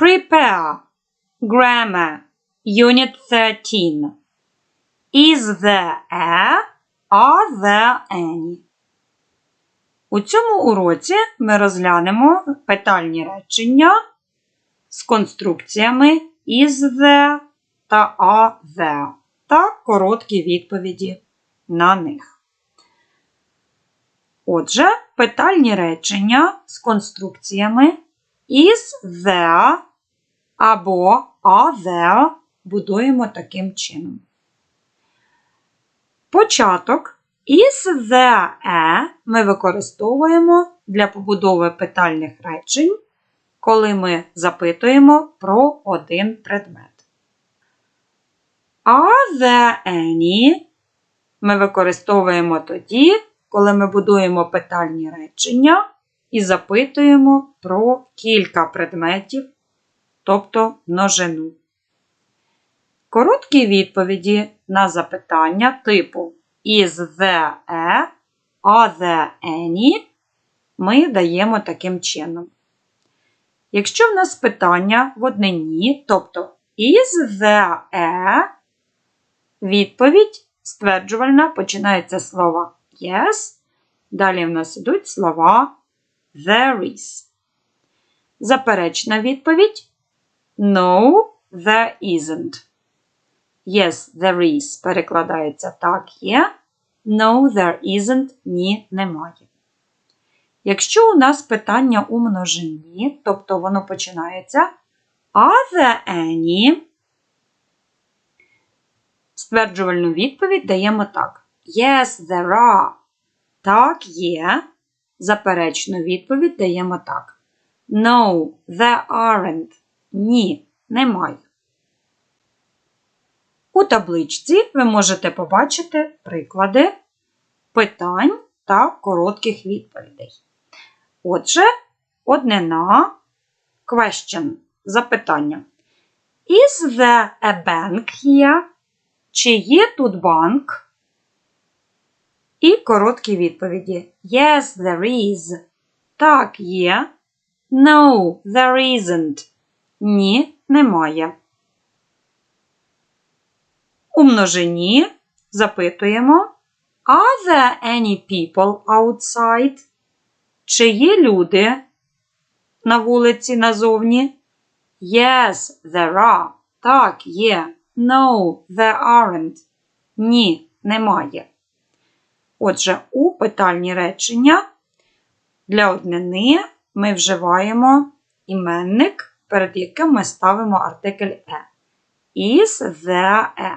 Prepare. Grammar. Unit 13. Is there a? Are there any? У цьому уроці ми розглянемо питальні речення з конструкціями is there та are there та короткі відповіді на них. Отже, питальні речення з конструкціями is there або are будуємо таким чином. Початок is there a ми використовуємо для побудови питальних речень, коли ми запитуємо про один предмет. Are there any ми використовуємо тоді, коли ми будуємо питальні речення і запитуємо про кілька предметів, тобто множину. Короткі відповіді на запитання типу Is there a? Are there any? Ми даємо таким чином. Якщо в нас питання в однині, тобто Is there a? Відповідь стверджувальна починається з слова yes. Далі в нас ідуть слова there is. Заперечна відповідь No, there isn't. Yes, there is перекладається так є. No, there isn't ні, немає. Якщо у нас питання у множині, тобто воно починається Are there any? Стверджувальну відповідь даємо так. Yes, there are. Так, є. Заперечну відповідь даємо так. No, there aren't. Ні, немає. У табличці ви можете побачити приклади питань та коротких відповідей. Отже, однина question запитання. Is there a bank here? Чи є тут банк? І короткі відповіді. Yes, there is. Так, є. No, there isn't. Ні, немає. У множині запитуємо Are there any people outside? Чи є люди на вулиці назовні? Yes, there are. Так, є. No, there aren't. Ні, немає. Отже, у питальні речення для однини ми вживаємо іменник, перед яким ми ставимо артикль е. Is there a.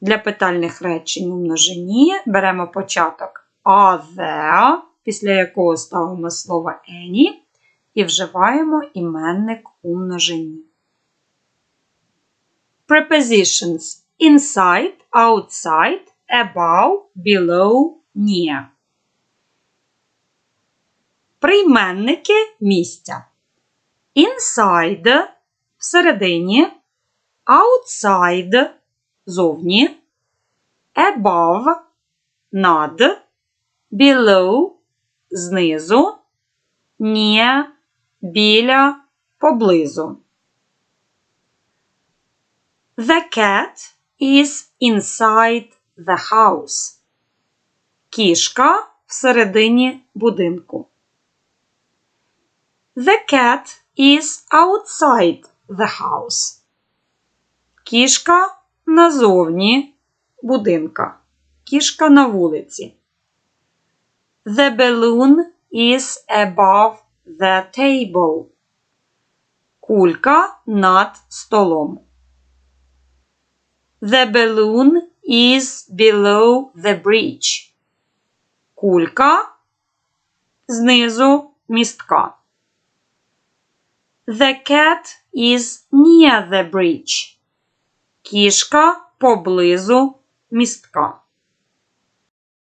Для питальних речень у множині беремо початок are there, після якого ставимо слово any і вживаємо іменник у множині. Prepositions inside, outside, above, below, near. Прийменники місця. Inside всередині, outside зовні, above над, below знизу, near біля поблизу. The cat is inside the house. Кішка всередині будинку. The cat is outside the house. Кішка назовні будинка. Кішка на вулиці. The balloon is above the table. Кулька над столом. The balloon is below the bridge. Кулька знизу містка. The cat is near the bridge. Кішка поблизу містка.